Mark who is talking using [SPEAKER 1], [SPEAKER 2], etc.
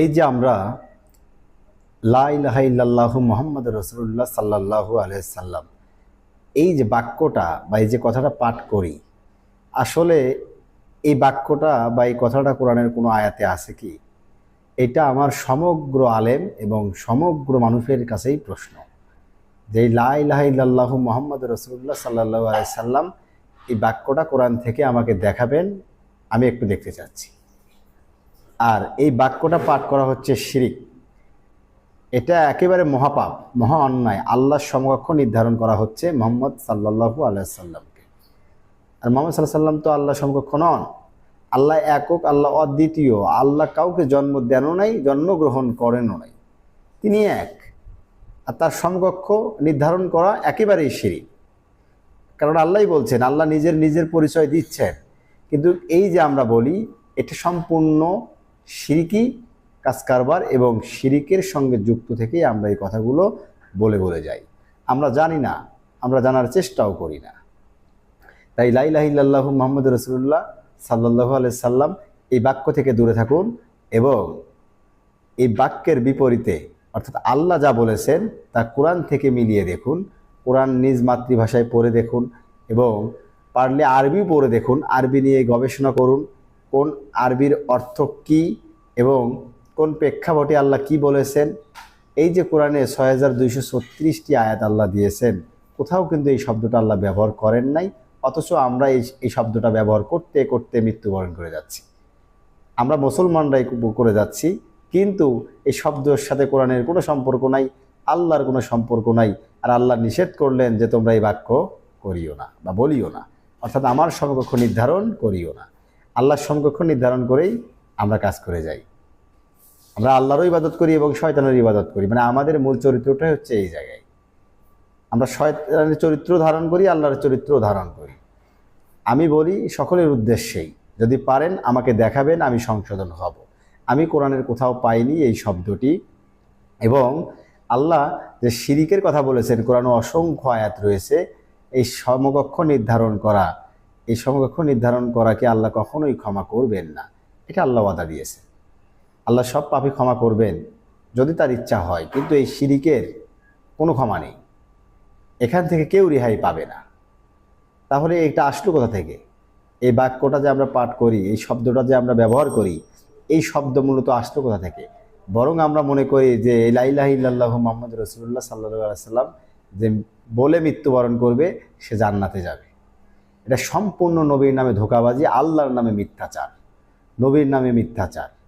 [SPEAKER 1] এই যে আমরা লাহ মোহাম্মদ রসুল্লাহ সাল্লাহু আলহাম এই যে বাক্যটা বা এই যে কথাটা পাঠ করি, আসলে এই বাক্যটা বা এই কথাটা কোরআনের কোনো আয়াতে আছে কি? এটা আমার সমগ্র আলেম এবং সমগ্র মানুষের কাছেই প্রশ্ন। যে এই লাহ মোহাম্মদ রসুল্লাহ সাল্লাহু আলাইসাল্লাম এই বাক্যটা কোরআন থেকে আমাকে দেখাবেন, আমি একটু দেখতে চাচ্ছি। আর এই বাক্যটা পাঠ করা হচ্ছে শিরিক। এটা একেবারে মহাপাপ, মহা অন্যায়। আল্লাহর সমকক্ষ নির্ধারণ করা হচ্ছে মোহাম্মদ সাল্লাহু আলাইসাল্লামকে আর মোহাম্মদ সাল্লাহ সাল্লাম তো আল্লাহ সমকক্ষ নন। আল্লাহ একক, আল্লাহ অদ্বিতীয়। আল্লাহ কাউকে জন্ম দেনও নাই, জন্মগ্রহণ করেনও নাই। তিনি এক। আর তার সমকক্ষ নির্ধারণ করা একেবারেই শিরিক। কারণ আল্লাহই বলছেন, আল্লাহ নিজের নিজের পরিচয় দিচ্ছেন। কিন্তু এই যে আমরা বলি, এটা সম্পূর্ণ সিরিকি কাজ কারবার এবং শিরিকের সঙ্গে যুক্ত থেকেই আমরা এই কথাগুলো বলে বলে যাই। আমরা জানি না, আমরা জানার চেষ্টাও করি না। তাই লাইলাহিল্লাহ মোহাম্মদ রসুল্লাহ সাল্লাহ আলাই সাল্লাম এই বাক্য থেকে দূরে থাকুন এবং এই বাক্যের বিপরীতে, অর্থাৎ আল্লাহ যা বলেছেন তা কোরআন থেকে মিলিয়ে দেখুন, কোরআন নিজ মাতৃভাষায় পড়ে দেখুন এবং পারলে আরবি পড়ে দেখুন, আরবি নিয়ে গবেষণা করুন কোন আরবির অর্থ কী এবং কোন প্রেক্ষাপটে আল্লাহ কি বলেছেন? এই যে কোরআনে ছয় হাজার দুইশো ছত্রিশটি আয়াত আল্লাহ দিয়েছেন, কোথাও কিন্তু এই শব্দটা আল্লাহ ব্যবহার করেন নাই, অথচ আমরা এই এই শব্দটা ব্যবহার করতে করতে মৃত্যুবরণ করে যাচ্ছি। আমরা মুসলমানরাই করে যাচ্ছি, কিন্তু এই শব্দের সাথে কোরআনের কোনো সম্পর্ক নাই, আল্লাহর কোনো সম্পর্ক নাই, আর আল্লাহ নিষেধ করলেন যে তোমরা এই বাক্য করিও না বা বলিও না। অর্থাৎ আমার সমকক্ষ নির্ধারণ করিও না। আল্লাহর সমকক্ষ নির্ধারণ করেই আমরা কাজ করে যাই। আমরা আল্লাহরও ইবাদত করি এবং শয়তানের ইবাদত করি। মানে আমাদের মূল চরিত্রটাই হচ্ছে এই জায়গায়। আমরা শয়তানের চরিত্র ধারণ করি, আল্লাহর চরিত্র ধারণ করি। আমি বলি সকলের উদ্দেশ্যেই। যদি পারেন আমাকে দেখাবেন, আমি সংশোধন হব। আমি কোরআনের কোথাও পাইনি এই শব্দটি। এবং আল্লাহ যে শিরিকের কথা বলেছেন, কোরআন অসংখ্য আয়াত রয়েছে, এই সমকক্ষ নির্ধারণ করা এই সমকক্ষ নির্ধারণ করাকে আল্লাহ কখনোই ক্ষমা করবেন না। এটা আল্লাহ ওয়াদা দিয়েছে। আল্লাহ সব পাপি ক্ষমা করবেন যদি তার ইচ্ছা হয়, কিন্তু এই শিরিকের কোনো ক্ষমা নেই। এখান থেকে কেউ রেহাই পাবে না। তাহলে এটা আসলো কোথা থেকে? এই বাক্যটা যে আমরা পাঠ করি, এই শব্দটা যে আমরা ব্যবহার করি, এই শব্দ মূলত আসলো কোথা থেকে? বরং আমরা মনে করি যে লাইলাহিল্লাহ মোহাম্মদ রসুল্লাহ সাল্লা সাল্লাম যে বলে মৃত্যুবরণ করবে, সে জান্নাতে যাবে। এটা সম্পূর্ণ নবীর নামে ধোকাবাজি আল্লাহর নামে মিথ্যাচার। নবীর নামে মিথ্যাচার।